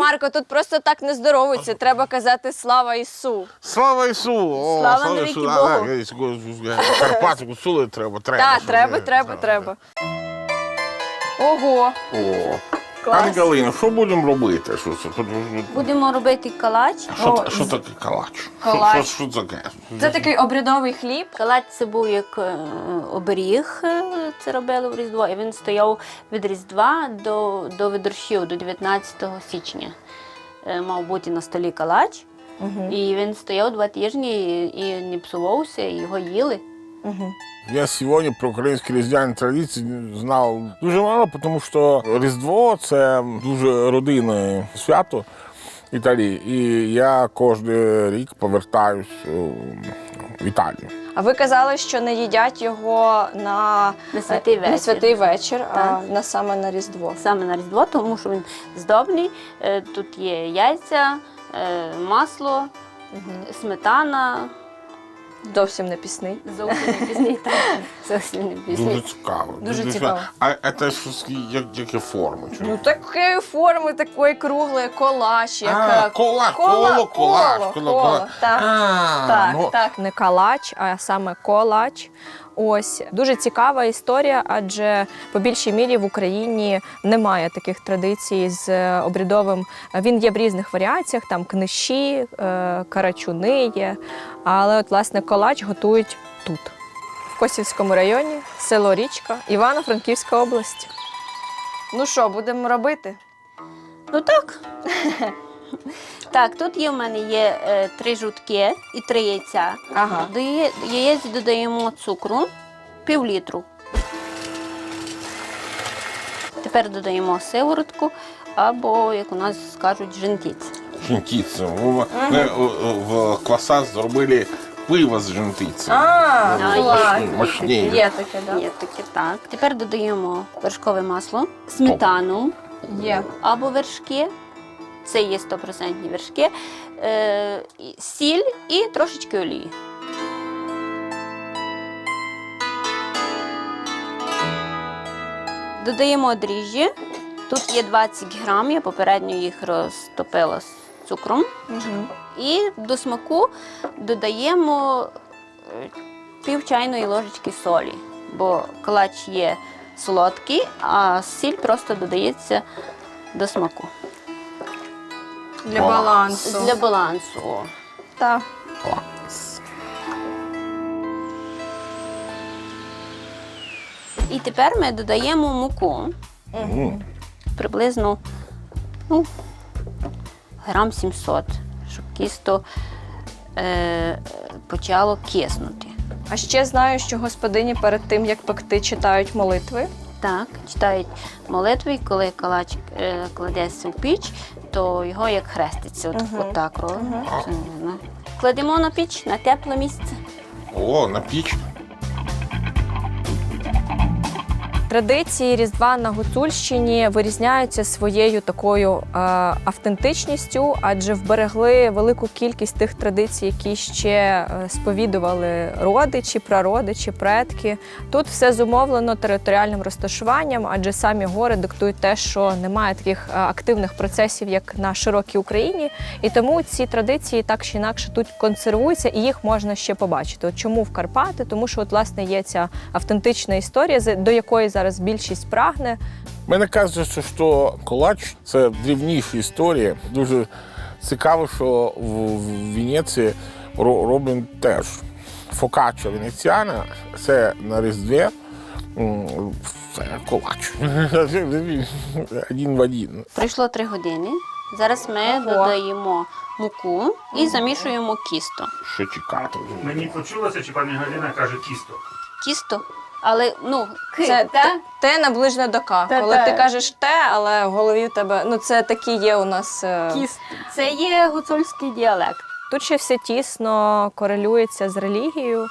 Марко, тут просто так не здоровується. Треба казати слава Ісу. Слава Ісу! О, Слава навіки Ісу! Богу. Так, ось, Карпати кусули треба, треба. Так, щоб треба, треба, треба. Ого, О, Клас. пані Галина, що будемо робити? Що це? Будемо робити калач. Що, О, що таке калач? Калач. Що, що, що таке? це такий обрядовий хліб. Калач це був як е, оберіг, е, це робили в Різдво, і він стояв від Різдва до, до видорщів, до 19 січня. Е, Мав бути на столі калач, і він стояв два тижні і, і не псувався, і його їли. Я сьогодні про українські різдвяні традиції знав дуже мало, тому що Різдво це дуже родинне свято в Італії. І я кожен рік повертаюсь е, в Італію. А ви казали, що не їдять його на, На святий на вечір. святий вечір, а на саме на Різдво. Саме на Різдво, тому що він здобний. Е, Тут є яйця, е, масло, сметана. Зовсім не пісний. Зовсім не пісний, так. Зовсім не Дуже цікаво. Дуже цікаво. А це ж як, які форми? Чи? Ну такої форми, такої круглої, колач, як а, е, кола, коло, коло, коло, коло, коло, коло. так. А, Так, ну, так, не калач, а саме колач. Ось дуже цікава історія, адже по більшій мірі в Україні немає таких традицій з е, обрядовим. Він є в різних варіаціях, там книші, е, карачуни є. Але от власне колач готують тут, в Косівському районі, село Річка, Івано-Франківська область. Ну що, будемо робити? Ну так. Так, тут є в мене є е, три жутки і три яйця. Ага. До яє- яєць додаємо цукру пів літру. Тепер додаємо сиворотку або, як у нас скажуть, жентіць. жінтіця. В, ми, в, в квасах зробили пиво з жінтицем. А, клас. є. Мощніше. Є таке, так? Є таке так. Тепер додаємо вершкове масло, сметану Є. або вершки. Це є 100% вершки, е, сіль і трошечки олії. Додаємо дріжджі. Тут є 20 грам, я попередньо їх розтопила з цукром. Угу. І до смаку додаємо е, пів чайної ложечки солі, бо калач є солодкий, а сіль просто додається до смаку. Для балансу. Для балансу. о. Так. Клас. І тепер ми додаємо муку Мгм. приблизно ну, грам 700, щоб кісто е, почало киснути. А ще знаю, що господині перед тим, як пекти, читають молитви. Так, читають молитви, і коли калач е, кладеться в піч, то його як хреститься. От, Мгм. Отак робимо. Мгм. Це не. Кладемо на піч на тепле місце. О, на піч. Традиції Різдва на Гуцульщині вирізняються своєю такою е, автентичністю, адже вберегли велику кількість тих традицій, які ще е, сповідували родичі, прародичі, предки. Тут все зумовлено територіальним розташуванням, адже самі гори диктують те, що немає таких е, активних процесів, як на широкій Україні. І тому ці традиції так чи інакше тут консервуються, і їх можна ще побачити. От чому в Карпати? Тому що от власне є ця автентична історія, до якої зараз більшість прагне. Мені кажеться, що колач це дрівніша історія. Дуже цікаво, що в, Венеції ро- роблять теж фокаччо венеціана. Це на Різдві. Це колач. Один в один. Пройшло три години. Зараз ми Ого. додаємо муку і замішуємо кісто. Що чекати? Мені почулося, чи пані Галина каже кісто. Кісто, але ну Це та? те, те наближне до К. Те, Коли ти кажеш те, але в голові в тебе ну це такі є у нас. е, кісто. Це є гуцульський діалект. Тут ще все тісно корелюється з релігією,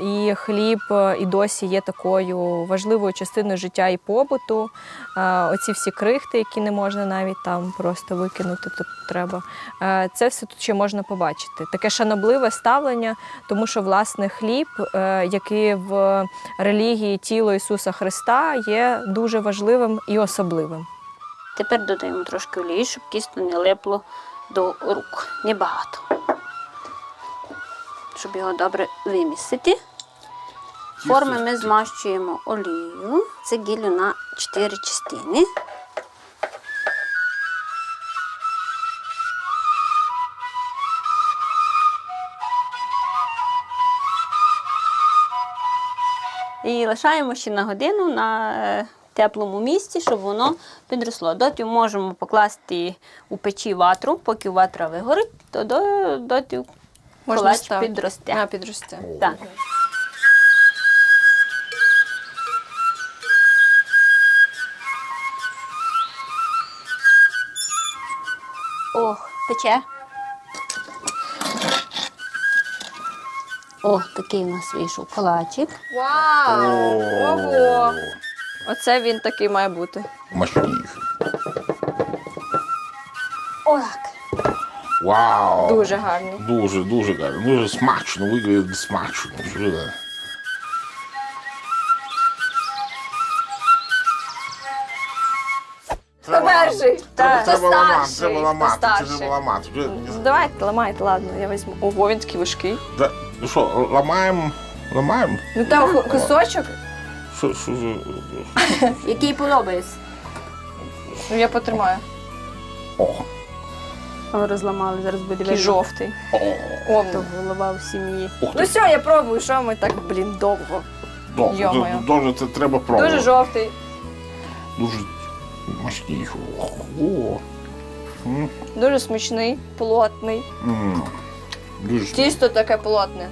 і хліб е, і досі є такою важливою частиною життя і побуту. Оці всі крихти, які не можна навіть там просто викинути, тут треба. Це все тут ще можна побачити. Таке шанобливе ставлення, тому що власне хліб, е, який в релігії тіло Ісуса Христа, є дуже важливим і особливим. Тепер додаємо трошки олії, щоб кісто не липло до рук. Небагато. Щоб його добре вимісити. Форми ми змащуємо олією. Це гілю на 4 частини. І лишаємо ще на годину на е, теплому місці, щоб воно підросло. Доти можемо покласти у печі ватру, поки ватра вигорить, то до, доти колач ставити. підросте. А, підросте. Так. Ох, пече. О, такий у нас вийшов колачик. Вау! Ого! Оце він такий має бути. Мощніше. Отак. Вау! Дуже гарний. Дуже, дуже гарно. Дуже смачно, виглядає смачно. Що це? Хто перший? Треба ламати, старший? треба Хто ламати, це старший? треба ламати. Вже- Давайте, ламайте, ладно, я візьму. Ого, він такий важкий. Да, Ну що, ламаємо? Ламаємо? Ну там кусочок. Що, що за... Який подобається. Ну я потримаю. О, розламали, зараз буде Такий видно. жовтий. о, О, То голова в сім'ї. ух Ну ти. все, я пробую, що ми так, блін, довго. Йо-моє. Дуже це треба пробувати. Дуже жовтий. Дуже мощніше. О, М, Дуже смачний, плотний. м. Дуже Тісто таке плотне.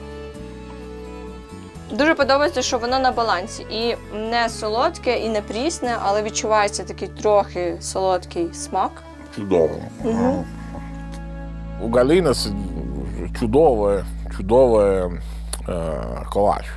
Дуже подобається, що воно на балансі. І не солодке, і не прісне, але відчувається такий трохи солодкий смак. чудово. Угу. У галіна чудове, чудове е, колач.